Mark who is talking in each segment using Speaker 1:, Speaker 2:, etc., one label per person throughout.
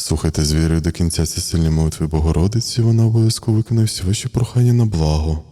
Speaker 1: Слухайте з вірою до кінця ці сильні молитви Богородиці, вона обов'язково виконає всі ваші прохання на благо.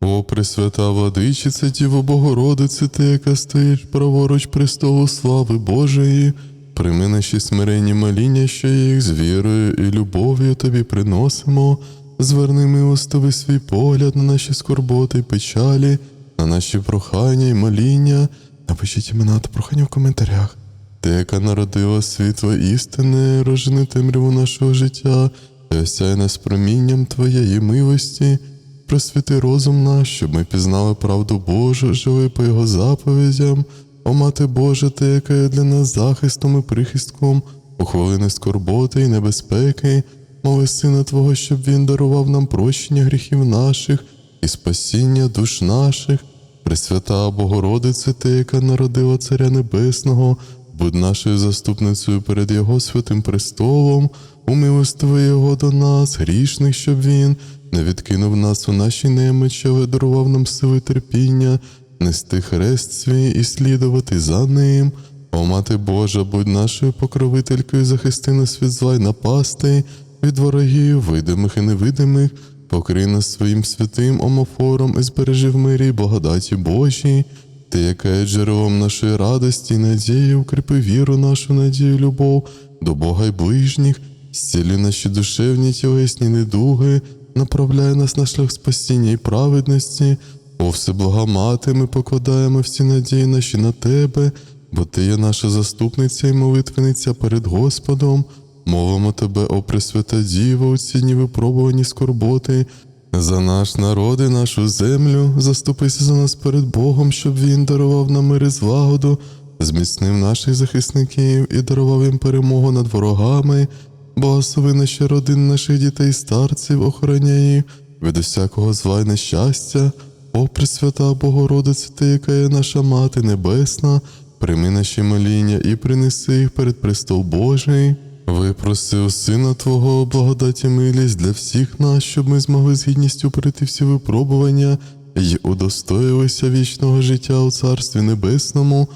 Speaker 1: О, Пресвята Владичице, Діво Богородице, ти, яка стоїш праворуч престолу слави Божої, прийми наші смиренні моління, що їх з вірою і любов'ю тобі приносимо. Зверни милостивий свій погляд на наші скорботи й печалі, на наші прохання й моління. Напишіть імена та прохання в коментарях. Ти, яка народила світло істини, рожени темряву нашого життя, і осяй нас промінням Твоєї милості, просвіти розум наш, щоб ми пізнали правду Божу, жили по Його заповідям. О Мати Божа, Ти, яка є для нас захистом і прихистком, у хвилини скорботи і небезпеки, моли Сина Твого, щоб Він дарував нам прощення гріхів наших і спасіння душ наших. Пресвята Богородице, Ти, яка народила Царя Небесного, будь нашою заступницею перед Його святим престолом, умилостиви Його до нас, грішних, щоб Він не відкинув нас у нашій немочі, але дарував нам сили терпіння, нести хрест свій і слідувати за ним. О, Мати Божа, будь нашою покровителькою, захисти нас від зла й напасти, від ворогів, видимих і невидимих, покрий нас своїм святим омофором і збережи в мирі благодаті Божій. Ти, яка є джерелом нашої радості і надії, укріпи віру нашу, надію, любов до Бога й ближніх, зцілі наші душевні тілесні недуги, направляй нас на шлях спасіння і праведності. О, всеблага мати, ми покладаємо всі надії наші на тебе, бо ти є наша заступниця і молитвениця перед Господом. Мовимо тебе, о Пресвята Діво, у ці випробувані скорботи, за наш народ і нашу землю, заступися за нас перед Богом, щоб Він дарував нам мир і злагоду, зміцнив наших захисників і дарував їм перемогу над ворогами, благослови наші родини, наших дітей, старців, охороняй їх від усякого зла й нещастя. О, Пресвята Богородице, Ти, яка є наша Мати Небесна, прийми наші моління і принеси їх перед престол Божий. Випроси Сина Твого благодаті милість для всіх нас, щоб ми змогли з гідністю перейти всі випробування й удостоїлися вічного життя у Царстві Небесному.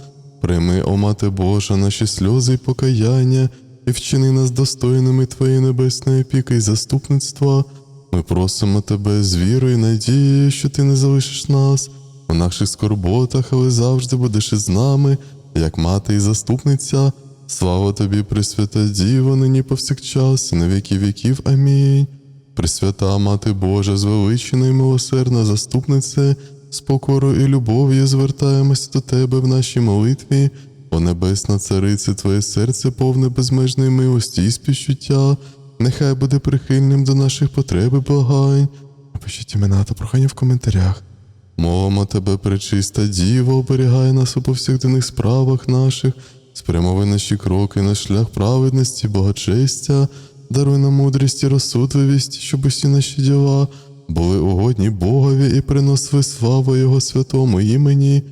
Speaker 1: Прийми, о Мати Божа, наші сльози й покаяння, і вчини нас достойними Твоєї небесної опіки й заступництва. Ми просимо Тебе з вірою і надією, що Ти не залишиш нас у наших скорботах, але завжди будеш із нами, як мати і заступниця. Слава тобі, Пресвята Діво, нині повсякчас, на віки віків. Амінь. Пресвята Мати Божа, звеличена і милосердна заступнице, з покорою і любов'ю звертаємося до Тебе в нашій молитві. О Небесна Царице, Твоє серце повне безмежної милості і співчуття, нехай буде прихильним до наших потреб і благань. Напишіть імена та прохання в коментарях. Мовимо тебе, пречиста Діво, оберігай нас у повсякденних справах наших, спрямовуй наші кроки на шлях праведності, благочестя, даруй нам мудрість і розсудливість, щоб усі наші діла були угодні Богові і приносили славу Його святому імені.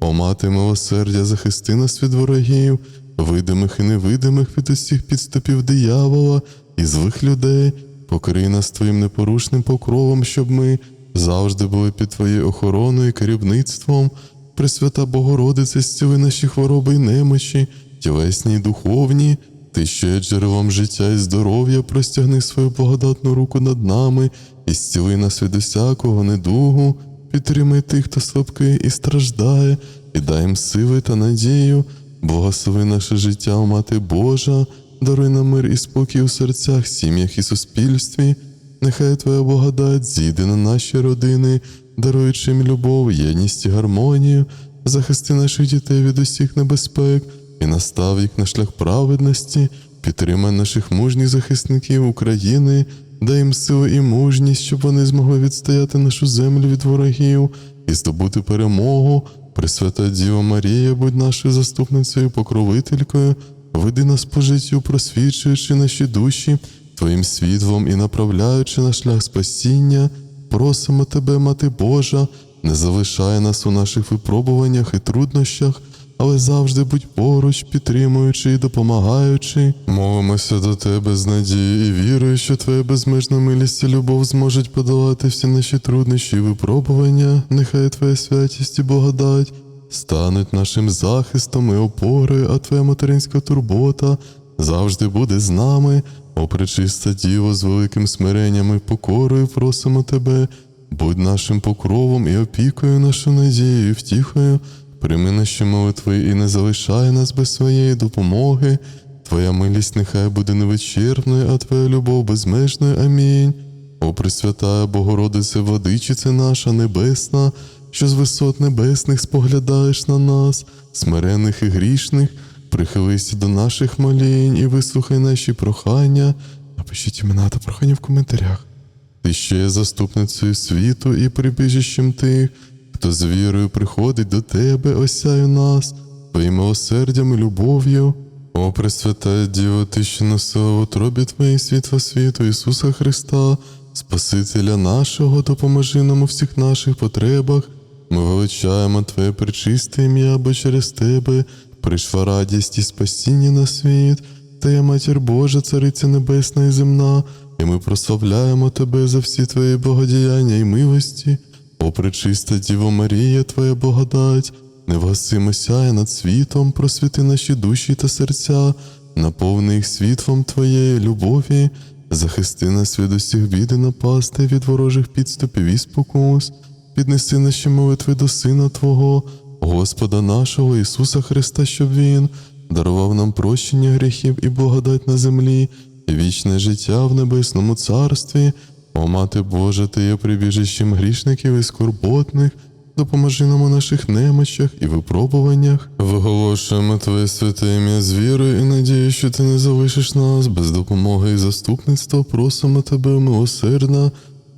Speaker 1: О мати милосердя, захисти нас від ворогів, видимих і невидимих від усіх підступів диявола і злих людей, покрий нас твоїм непорушним покровом, щоб ми завжди були під Твоєю охороною і керівництвом. Пресвята Богородице, зціли наші хвороби й немочі, тілесні й духовні, ти, що є джерелом життя і здоров'я, простягни свою благодатну руку над нами і зціли нас від усякого недугу, підтримай тих, хто слабкий і страждає, і дай їм сили та надію, благослови наше життя, Мати Божа, даруй нам мир і спокій у серцях, сім'ях і суспільстві. Нехай Твоя благодать зійде на наші родини, даруючи їм любов, єдність і гармонію, захисти наших дітей від усіх небезпек і настав їх на шлях праведності, підтримай наших мужніх захисників України, дай їм силу і мужність, щоб вони змогли відстояти нашу землю від ворогів і здобути перемогу. Пресвята Діва Марія, будь нашою заступницею, покровителькою, веди нас по життю, просвічуючи наші душі Твоїм світлом і направляючи на шлях спасіння, просимо Тебе, Мати Божа, не залишай нас у наших випробуваннях і труднощах, але завжди будь поруч, підтримуючи і допомагаючи. Молимося до Тебе з надією і вірою, що Твоя безмежна милість і любов зможуть подолати всі наші труднощі і випробування. Нехай Твоя святість і благодать стануть нашим захистом і опорою, а Твоя материнська турбота завжди буде з нами. О, пречиста Діво, з великим смиренням і покорою просимо тебе, будь нашим покровом і опікою, нашу надією, і втіхою, прийми наші молитви і не залишай нас без своєї допомоги. Твоя милість нехай буде невичерпною, а Твоя любов безмежною. Амінь. О, Пресвятая Богородице, владичице наша небесна, що з висот небесних споглядаєш на нас, смирених і грішних, прихилися до наших молінь і вислухай наші прохання. Напишіть імена та прохання в коментарях. Ти ще є заступницею світу і прибіжищем тих, хто з вірою приходить до тебе, осяю нас, твоїм милосердям і любов'ю. О, Пресвята Діво, ти що носила в утробі Твоїй світла світу Ісуса Христа, Спасителя нашого, допоможи нам у всіх наших потребах. Ми величаємо Твоє пречисте ім'я, бо через Тебе прийшла радість і спасіння на світ. Та я матір Божа, Цариця Небесна і земна, і ми прославляємо Тебе за всі Твої благодіяння і милості. О, пречиста Діво Марія, Твоя благодать, невгасимо сяє над світом, просвіти наші душі та серця, наповни їх світлом Твоєї любові, захисти нас від усіх бід і напасти, від ворожих підступів і спокус, піднеси наші молитви до Сина Твого, Господа нашого Ісуса Христа, щоб Він дарував нам прощення гріхів і благодать на землі, і вічне життя в небесному царстві. О, Мати Божа, Ти є прибіжищем грішників і скорботних, допоможи нам у наших немочах і випробуваннях. Виголошуємо Твоє святе ім'я з вірою і надією, що Ти не залишиш нас без допомоги і заступництва. Просимо Тебе, милосердна,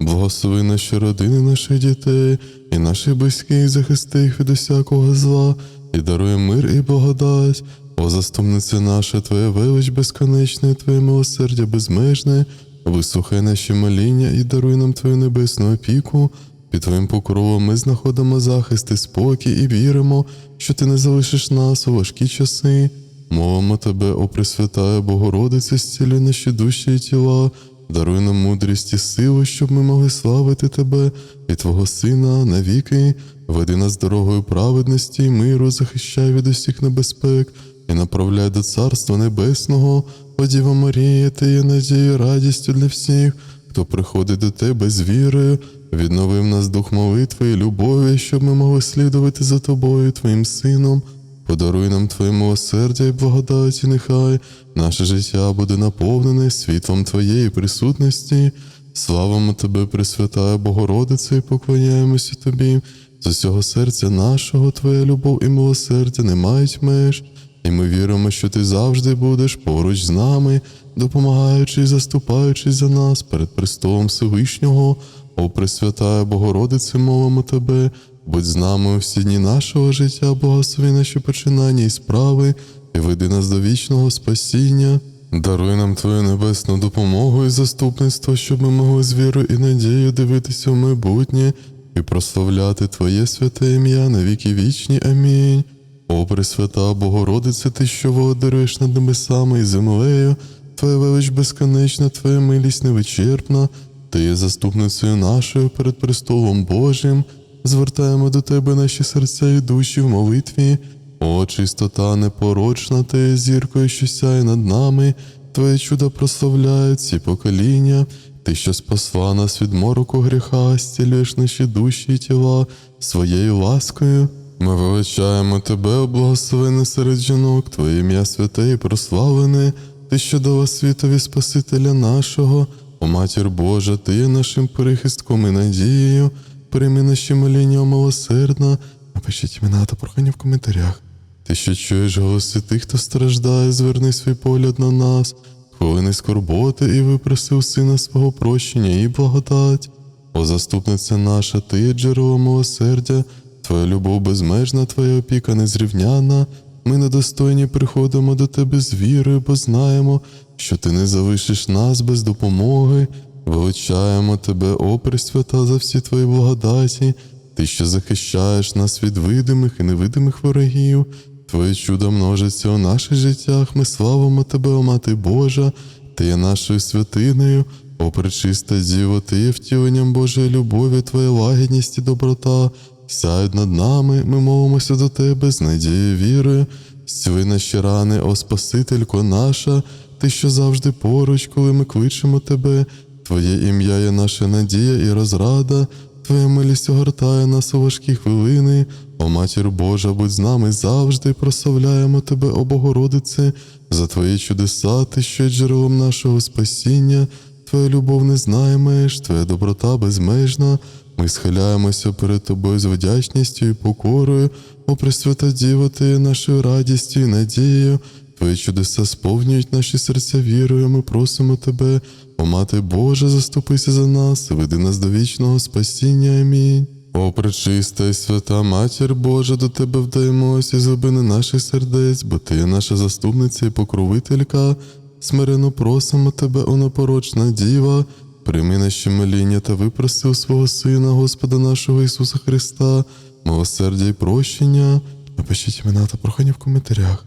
Speaker 1: благослови наші родини, наших дітей і наших близьких, захисти їх від усякого зла, і даруй мир і благодать. О, заступниця наша, Твоя велич безконечна, Твоє милосердя безмежне. Вислухай наші моління і даруй нам Твою небесну опіку. Під Твоїм покровом ми знаходимо захист і спокій і віримо, що Ти не залишиш нас у важкі часи. Мовимо Тебе, о Пресвятая Богородице, зцілюй наші душі і тіла, даруй нам мудрість і силу, щоб ми могли славити Тебе і Твого Сина навіки, веди нас дорогою праведності і миру, захищай від усіх небезпек і направляй до Царства Небесного. О Діва Марія, ти є надією, радістю для всіх, хто приходить до тебе з вірою, відновив нас дух молитви і любові, щоб ми могли слідувати за тобою, Твоїм Сином. Подаруй нам Твоє милосердя і благодаті, нехай наше життя буде наповнене світлом Твоєї присутності. Славимо Тебе, Пресвятая Богородице, і поклоняємося Тобі. З усього серця нашого Твоя любов і милосердя не мають меж. І ми віримо, що ти завжди будеш поруч з нами, допомагаючи і заступаючи за нас перед престолом Всевишнього, о Пресвятая Богородице, мовимо тебе, будь з нами у всі дні нашого життя, благослови наші починання і справи, і веди нас до вічного спасіння. Даруй нам Твою небесну допомогу і заступництво, щоб ми могли з вірою і надією дивитися в майбутнє і прославляти Твоє святе ім'я на віки вічні. Амінь. О, Пресвята Богородице, Ти, що володаруєш над небесами і землею, Твоя велич безконечна, Твоя милість невичерпна, Ти є заступницею нашою перед престолом Божим, звертаємо до Тебе наші серця і душі в молитві. О, чистота непорочна, Ти зіркою, що сяє над нами, Твоє чудо прославляють ці покоління, Ти, що спасла нас від мороку гріха, зцілюєш наші душі і тіла своєю ласкою. Ми величаємо Тебе, благословене серед жінок, Твоє ім'я святе і прославлене, Ти, що дала світові Спасителя нашого, о Матір Божа, Ти є нашим прихистком і надією, прийми наші моління, о милосердна, напишіть імена та прохання в коментарях. Ти, що чуєш голоси тих, хто страждає, зверни свій погляд на нас, хвилини скорботи і випроси у сина свого прощення і благодать. О заступниця наша, Ти є джерело милосердя, Твоя любов безмежна, Твоя опіка незрівняна. Ми недостойні приходимо до Тебе з вірою, бо знаємо, що Ти не залишиш нас без допомоги. Величаємо Тебе, о Пресвята, за всі Твої благодаті, Ти, що захищаєш нас від видимих і невидимих ворогів. Твоє чудо множиться у наших життях. Ми славимо Тебе, о Мати Божа, Ти є нашою святиною. О, пречиста Діво, Ти є втіленням Божої любові, Твоя лагідність і доброта сяють над нами, ми молимося до Тебе з надією вірою. Зціли наші рани, о Спасителько наша, ти, що завжди поруч, коли ми кличемо тебе. Твоє ім'я є наша надія і розрада, Твоя милість огортає нас у важкі хвилини. О матір Божа, будь з нами завжди, прославляємо Тебе, о Богородице, за Твої чудеса, ти що джерелом нашого спасіння. Твоя любов не знає меж, Твоя доброта безмежна. Ми схиляємося перед Тобою з вдячністю і покорою, о Пресвята Діво, Ти є нашою радістю і надією. Твої чудеса сповнюють наші серця вірою. Ми просимо Тебе, о Мати Божа, заступися за нас, веди нас до вічного спасіння. Амінь. О, пречиста і свята Матір Божа, до Тебе вдаємося з наших сердець, бо Ти є наша заступниця і покровителька. Смирено просимо Тебе, о непорочна Діва, прийми наші моління та випроси у свого Сина, Господа нашого Ісуса Христа, милосердя і прощення. Напишіть імена та прохання в коментарях.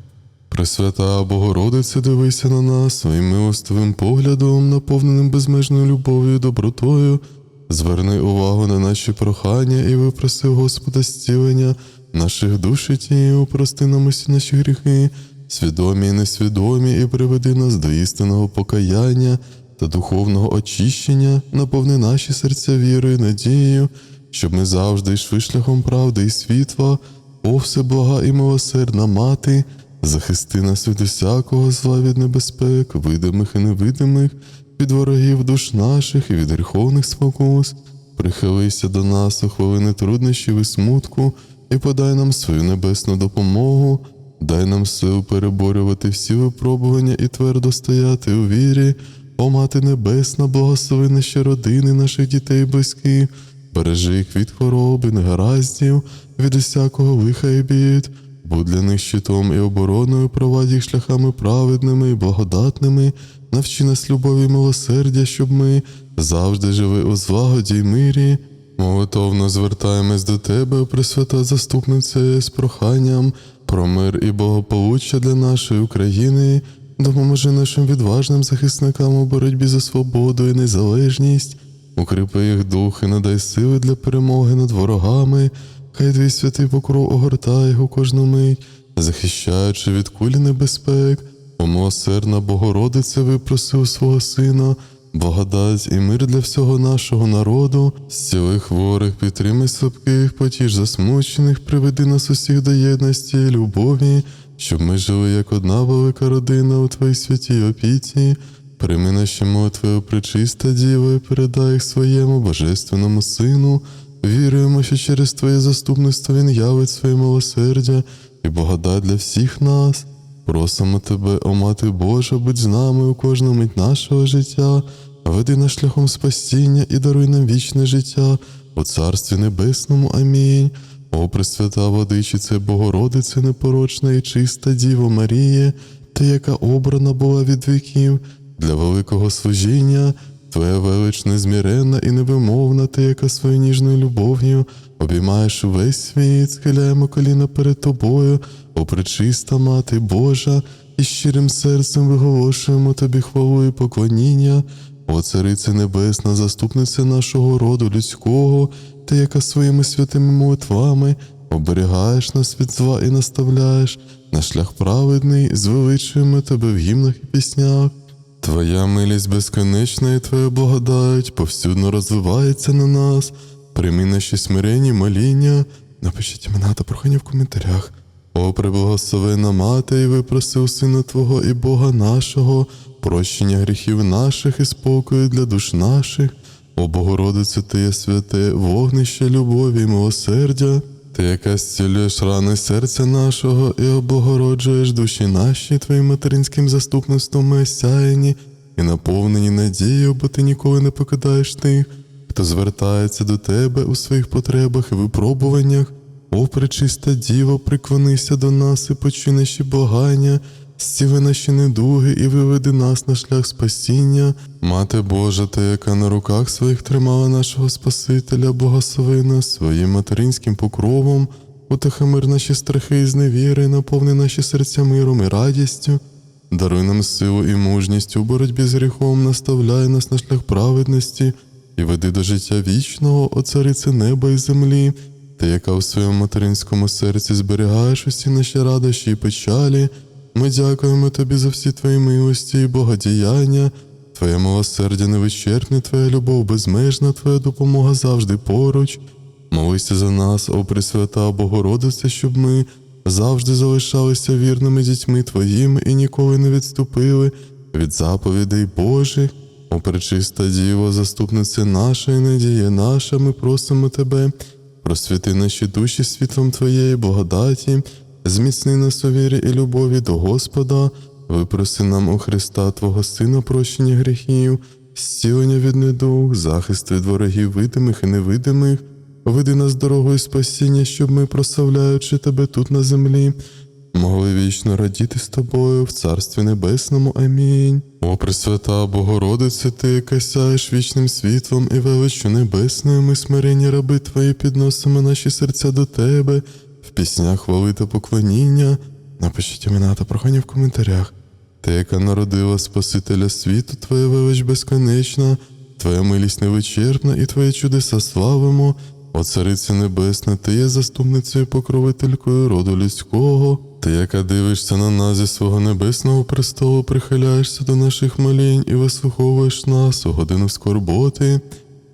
Speaker 1: Пресвята Богородице, дивися на нас своїм милостивим поглядом, наповненим безмежною любов'ю і добротою. Зверни увагу на наші прохання і випроси Господа зцілення наших душ і тіл, прости нам усі наші гріхи, свідомі і несвідомі, і приведи нас до істинного покаяння та духовного очищення, наповни наші серця вірою і надією, щоб ми завжди йшли шляхом правди і світла, о всеблага і милосердна мати. Захисти нас від усякого зла від небезпек, видимих і невидимих, від ворогів душ наших і від гріховних спокус. Прихилися до нас у хвилини труднощів і смутку, і подай нам свою небесну допомогу, дай нам сил переборювати всі випробування і твердо стояти у вірі, о Мати Небесна, благослови наші родини, наших дітей і близьких, бережи їх від хвороби, негараздів, від усякого лиха і бід. Будь для них щитом і обороною, провадь їх шляхами праведними і благодатними, навчи нас любові милосердя, щоб ми завжди жили у злагоді й мирі. Молитовно звертаємось до Тебе, Пресвята заступниця, з проханням про мир і благополуччя для нашої України. Допоможи нашим відважним захисникам у боротьбі за свободу і незалежність, укріпи їх дух і надай сили для перемоги над ворогами. Хай твій святий покров огортає у кожну мить, захищаючи від кулі небезпек, о милосердна Богородиця випроси у свого Сина, благодать і мир для всього нашого народу, зціли хворих, підтримай слабких, потіж засмучених, приведи нас усіх до єдності і любові, щоб ми жили як одна велика родина у Твоїй святій опіці. Прийми наші молитви, о пречиста Діва, і передай їх своєму божественному Сину. Віруємо, що через Твоє заступництво Він явить своє милосердя і благодать для всіх нас. Просимо Тебе, о Мати Божа, будь з нами у кожну мить нашого життя, веди нас шляхом спасіння і даруй нам вічне життя у Царстві Небесному. Амінь. О Пресвята Водичице, Богородице непорочна і чиста Діво Маріє, Ти, яка обрана була від віків для великого служіння. Твоя велич незміренна і невимовна, ти, яка своєю ніжною любов'ю обіймаєш увесь світ, схиляємо коліна перед тобою, о пречиста Мати Божа, і щирим серцем виголошуємо тобі хвалу і поклоніння, о царице Небесна, заступниця нашого роду людського, ти, яка своїми святими молитвами оберігаєш нас від зла і наставляєш на шлях праведний, звеличуємо тебе в гімнах і піснях. Твоя милість безконечна і Твоя благодать повсюдно розвивається на нас. Прийми наші смиренні моління. Напишіть імена та прохання в коментарях. О, преблагословена мати, і випроси у Сина Твого і Бога нашого, прощення гріхів наших і спокою для душ наших. О Богородице, Ти є святе, вогнище любові і милосердя. Ти, яка зцілюєш рани серця нашого і облагороджуєш душі наші твоїм материнським заступництвом ми осяяні і наповнені надією, бо ти ніколи не покидаєш тих, хто звертається до тебе у своїх потребах і випробуваннях. О, пречиста Діво, приклонися до нас і почуй наші благання, зціли наші недуги і виведи нас на шлях спасіння. Мати Божа, ти, яка на руках своїх тримала нашого Спасителя, благослови нас своїм материнським покровом, утихомир наші страхи і зневіри, наповни наші серця миром і радістю. Даруй нам силу і мужність у боротьбі з гріхом, наставляй нас на шлях праведності і веди до життя вічного, о царице неба і землі. ти, яка у своєму материнському серці зберігаєш усі наші радощі і печалі. Ми дякуємо тобі за всі твої милості і богодіяння. Твоє милосердя невичерпне, Твоя любов безмежна, Твоя допомога завжди поруч. Молися за нас, о Пресвята Богородице, щоб ми завжди залишалися вірними дітьми Твоїми і ніколи не відступили від заповідей Божих. О пречиста Діво, заступниця наша і надія наша, ми просимо Тебе, просвіти наші душі світлом Твоєї благодаті, зміцни нас у вірі і любові до Господа, випроси нам у Христа Твого Сина прощення гріхів, зцілення від недуг, захист від ворогів видимих і невидимих, веди нас дорогою спасіння, щоб ми, прославляючи Тебе тут на землі, могли вічно радіти з тобою в Царстві Небесному. Амінь. О Пресвята Богородице, Ти, яка сяєш вічним світлом і величчю небесною, ми смирені раби Твої підносимо наші серця до Тебе, піснях хвали та поклоніння. Напишіть імена та прохання в коментарях. Ти, яка народила Спасителя світу, Твоя велич безконечна, Твоя милість невичерпна і Твої чудеса славимо. О Цариця Небесна, Ти є заступницею покровителькою роду людського. Ти, яка дивишся на нас зі свого небесного престолу, прихиляєшся до наших молінь і вислуховуєш нас у годину скорботи.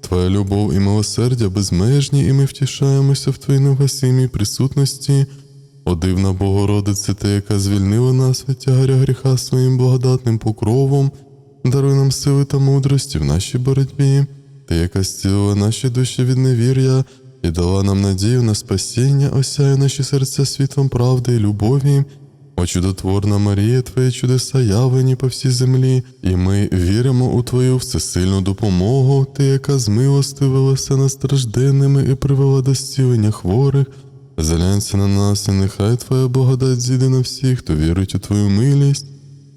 Speaker 1: Твоя любов і милосердя безмежні, і ми втішаємося в Твоїй невгасимій присутності. О дивна Богородице, Ти, яка звільнила нас від тягаря гріха своїм благодатним покровом, даруй нам сили та мудрості в нашій боротьбі. Ти, яка зцілила наші душі від невір'я і дала нам надію на спасіння, осяє наші серця світлом правди і любові. О чудотворна Марія, Твої чудеса явлені по всій землі, і ми віримо у Твою всесильну допомогу, Ти, яка змилостивилася над стражденними і привела до зцілення хворих. Залянься на нас, і нехай Твоя благодать зійде на всіх, хто вірить у Твою милість.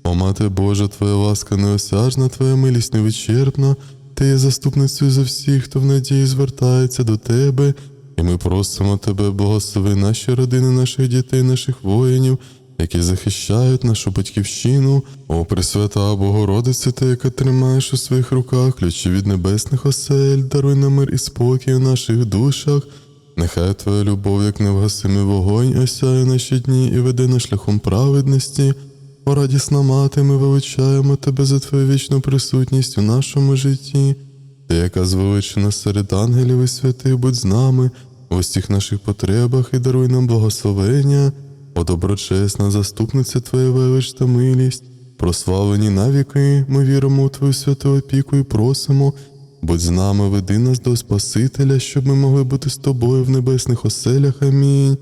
Speaker 1: О Мати Божа, Твоя ласка неосяжна, Твоя милість невичерпна, Ти є заступницею за всіх, хто в надії звертається до Тебе, і ми просимо Тебе, благослови наші родини, наших дітей, наших воїнів, які захищають нашу батьківщину. О Пресвята Богородице, Ти, яка тримаєш у своїх руках ключі від небесних осель, даруй нам мир і спокій у наших душах. Нехай Твоя любов, як невгасимий вогонь, осяє наші дні і веде нас шляхом праведності. О радісна мати, ми величаємо Тебе за Твою вічну присутність у нашому житті. Ти, яка звеличена серед ангелів і святих, будь з нами в усіх наших потребах і даруй нам благословення. О доброчесна заступниця Твоя велич та милість, прославлені навіки, ми віримо у Твою святу опіку і просимо. Будь з нами, веди нас до Спасителя, щоб ми могли бути з тобою в небесних оселях. Амінь.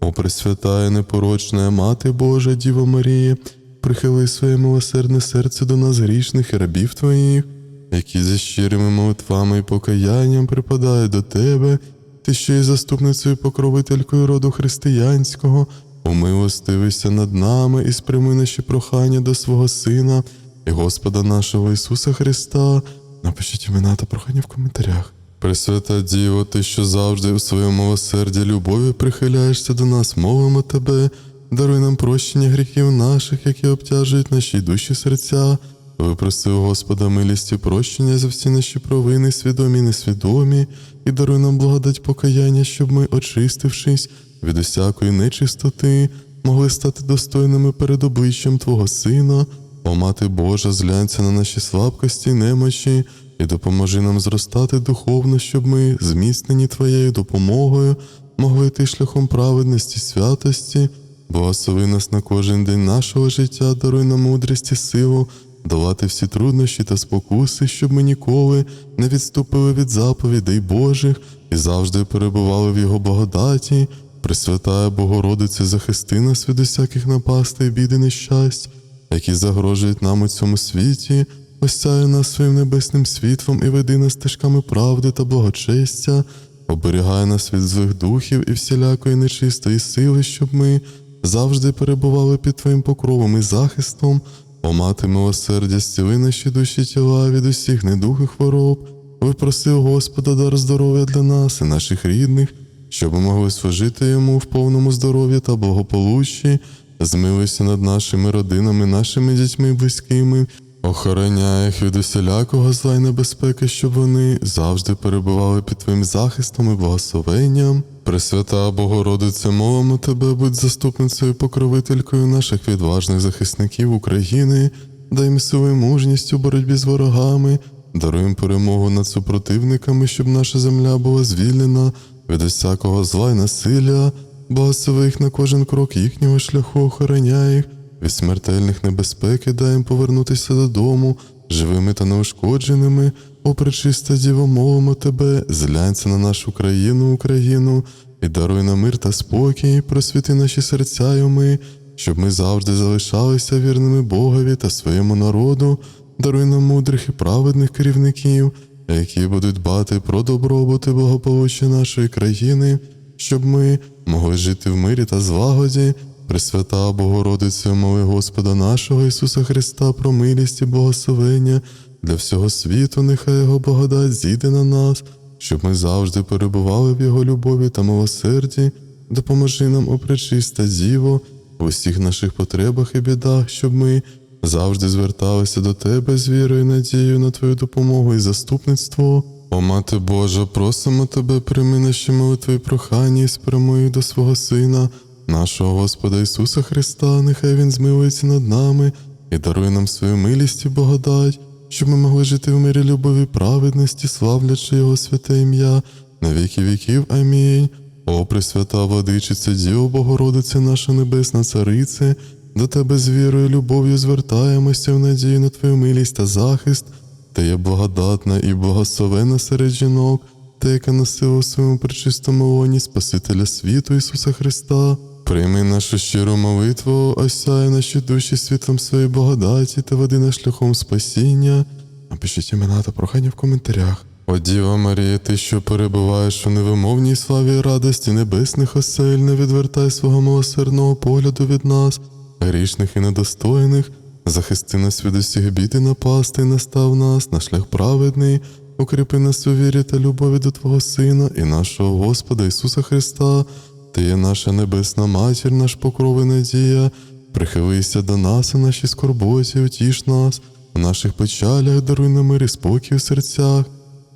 Speaker 1: О Пресвятая, непорочна Мати Божа, Діво Марія, прихили своє милосердне серце до нас грішних і рабів Твоїх, які зі щирими молитвами і покаянням припадають до Тебе, Ти що є заступницею покровителькою роду християнського, умилостивися над нами і спрями наші прохання до свого Сина і Господа нашого Ісуса Христа. Напишіть імена та прохання в коментарях. Пресвята Діво, ти, що завжди у своєму милосерді любові прихиляєшся до нас, мовимо тебе, даруй нам прощення гріхів наших, які обтяжують наші душі серця. Випроси у Господа милість і прощення за всі наші провини, свідомі і несвідомі, і даруй нам благодать покаяння, щоб ми, очистившись від усякої нечистоти, могли стати достойними перед обличчям Твого Сина. О Мати Божа, зглянься на наші слабкості, й немочі, і допоможи нам зростати духовно, щоб ми, зміцнені Твоєю допомогою, могли йти шляхом праведності, святості, благослови нас на кожен день нашого життя, даруй нам мудрість і силу, долати всі труднощі та спокуси, щоб ми ніколи не відступили від заповідей Божих і завжди перебували в Його благодаті. Пресвятая Богородице, захисти нас від усяких напастей, біди, нещасть, які загрожують нам у цьому світі, осяє нас своїм небесним світлом і веди нас стежками правди та благочестя, оберігай нас від злих духів і всілякої нечистої сили, щоб ми завжди перебували під Твоїм покровом і захистом, о мати милосердя, зціли наші душі тіла від усіх недуг і хвороб, випроси Господа дар здоров'я для нас і наших рідних, щоб могли служити йому в повному здоров'ї та благополуччі, змилуйся над нашими родинами, нашими дітьми близькими, Охороняй їх від усілякого зла й небезпеки, щоб вони завжди перебували під твоїм захистом і благословенням. Пресвята Богородице, молимо тебе, будь заступницею покровителькою наших відважних захисників України, дай їм силу і мужність у боротьбі з ворогами, даруй їм перемогу над супротивниками, щоб наша земля була звільнена від усякого зла й насилля, благослови їх на кожен крок їхнього шляху, охороняй їх від смертельних небезпек і дай їм повернутися додому, живими та неушкодженими. О, пречиста Діво, молимо тебе, зглянься на нашу країну, Україну, і даруй нам мир та спокій, просвіти наші серця й уми, щоб ми завжди залишалися вірними Богові та своєму народу, даруй нам мудрих і праведних керівників, які будуть дбати про добробут і благополуччя нашої країни, щоб ми могли жити в мирі та злагоді. Пресвята Богородице, моли Господа нашого Ісуса Христа про милість і благословення для всього світу, нехай Його благодать зійде на нас, щоб ми завжди перебували в Його любові та милосерді, допоможи нам, о пречиста Діво, в усіх наших потребах і бідах, щоб ми завжди зверталися до Тебе з вірою і надією на Твою допомогу і заступництво. О, Мати Божа, просимо Тебе, прийми наші молитви і прохання і спрямуй їх до свого Сина, нашого Господа Ісуса Христа, нехай Він змилується над нами і дарує нам свою милість і благодать, щоб ми могли жити в мирі любові, праведності, славлячи Його святе ім'я на віки віків. Амінь. О, Пресвята Владичиця, Діво Богородице, наша Небесна Царице, до Тебе з вірою любов'ю звертаємося в надії на Твою милість та захист. Ти є благодатна і благословена серед жінок, та яка носила у своєму пречистому лоні Спасителя світу Ісуса Христа. Прийми нашу щиру молитву, осяй наші душі світлом своєї благодаті та веди нас шляхом спасіння. Напишіть імена та прохання в коментарях. О Діва Марія, ти, що перебуваєш у невимовній славі і радості небесних осель, не відвертай свого милосердного погляду від нас, грішних і недостойних, захисти нас від усіх бід і напасти, настав нас на шлях праведний, укріпи нас у вірі та любові до Твого Сина і нашого Господа Ісуса Христа. Ти є наша небесна матір, наш покров і надія. Прихилися до нас у нашій скорботі, утіш нас, у наших печалях даруй нам мир і спокій у серцях.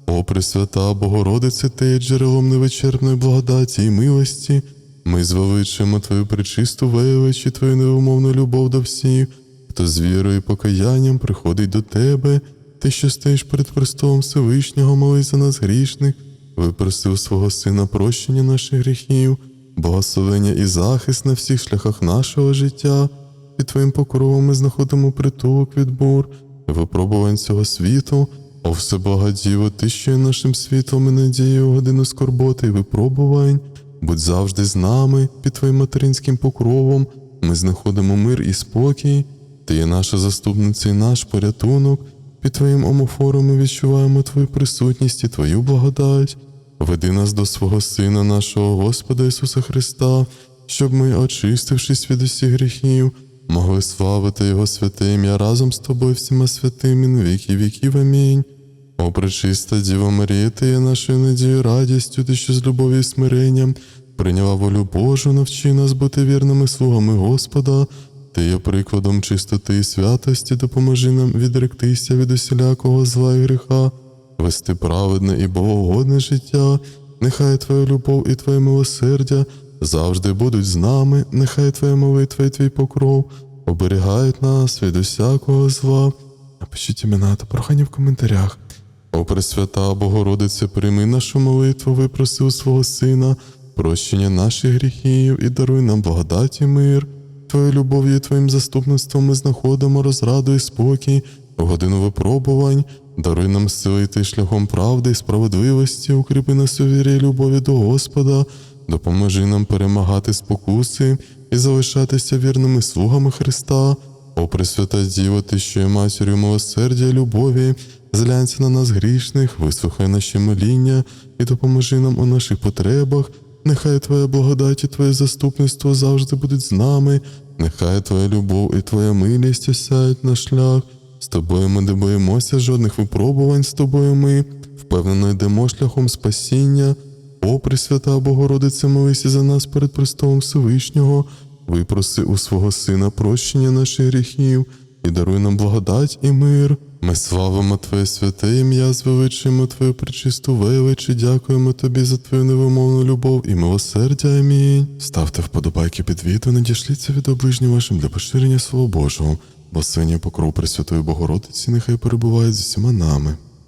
Speaker 1: О, Пресвята Богородице, ти є джерелом невичерпної благодаті і милості. Ми звеличуємо Твою пречисту велич Твою невимовну любов до всіх, хто з вірою і покаянням приходить до Тебе, ти, що стоїш перед Христом Всевишнього, молись за нас грішних, випросив свого Сина прощення наших гріхів, благословення і захист на всіх шляхах нашого життя. Під Твоїм покровом ми знаходимо притулок від бур, випробувань цього світу. О, всеблагодіво, ти що є нашим світлом і надією годину скорботи і випробувань. Будь завжди з нами, під Твоїм материнським покровом. Ми знаходимо мир і спокій. Ти є наша заступниця і наш порятунок. Під Твоїм омофором ми відчуваємо Твою присутність і Твою благодать. Веди нас до свого Сина, нашого Господа Ісуса Христа, щоб ми, очистившись від усіх гріхів, могли славити Його святе ім'я разом з тобою всіма святими віки віків. Амінь. О, пречиста Діва Марія, ти є нашою надією, радістю, ти що з любов'ю і смиренням прийняла волю Божу, навчи нас бути вірними слугами Господа. Ти є прикладом чистоти і святості, допоможи нам відректися від усілякого зла і гріха, вести праведне і богогодне життя. Нехай Твоя любов і Твоє милосердя завжди будуть з нами, нехай Твоя молитва і Твій покров оберігають нас від усякого зла. Напишіть імена та прохання в коментарях. О Пресвята Богородице, прийми нашу молитву, випроси у свого Сина, прощення наших гріхів і даруй нам благодать і мир. Твоєю любов'ю і Твоїм заступництвом ми знаходимо розраду і спокій у годину випробувань. Даруй нам сили йти шляхом правди і справедливості, укріпи нас у вірі і любові до Господа, допоможи нам перемагати спокуси і залишатися вірними слугами Христа. О Пресвята Діво, ти, що є матір'ю милосердя і любові, зглянься на нас грішних, вислухай наші моління і допоможи нам у наших потребах. Нехай Твоя благодать і Твоє заступництво завжди будуть з нами, нехай Твоя любов і Твоя милість осяють наш шлях. З тобою ми не боїмося жодних випробувань, з тобою ми впевнено йдемо шляхом спасіння. О, Пресвята Богородице, молися за нас перед престолом Всевишнього, випроси у свого Сина прощення наших гріхів, і даруй нам благодать і мир. Ми славимо Твоє святе ім'я, звеличуємо Твою пречисту велич і дякуємо Тобі за Твою невимовну любов і милосердя. Амінь. Ставте вподобайки під відео, надішліться від оближні вашим для поширення Слова Божого. Благословення покров Пресвятої Богородиці, нехай перебуває з усіма нами.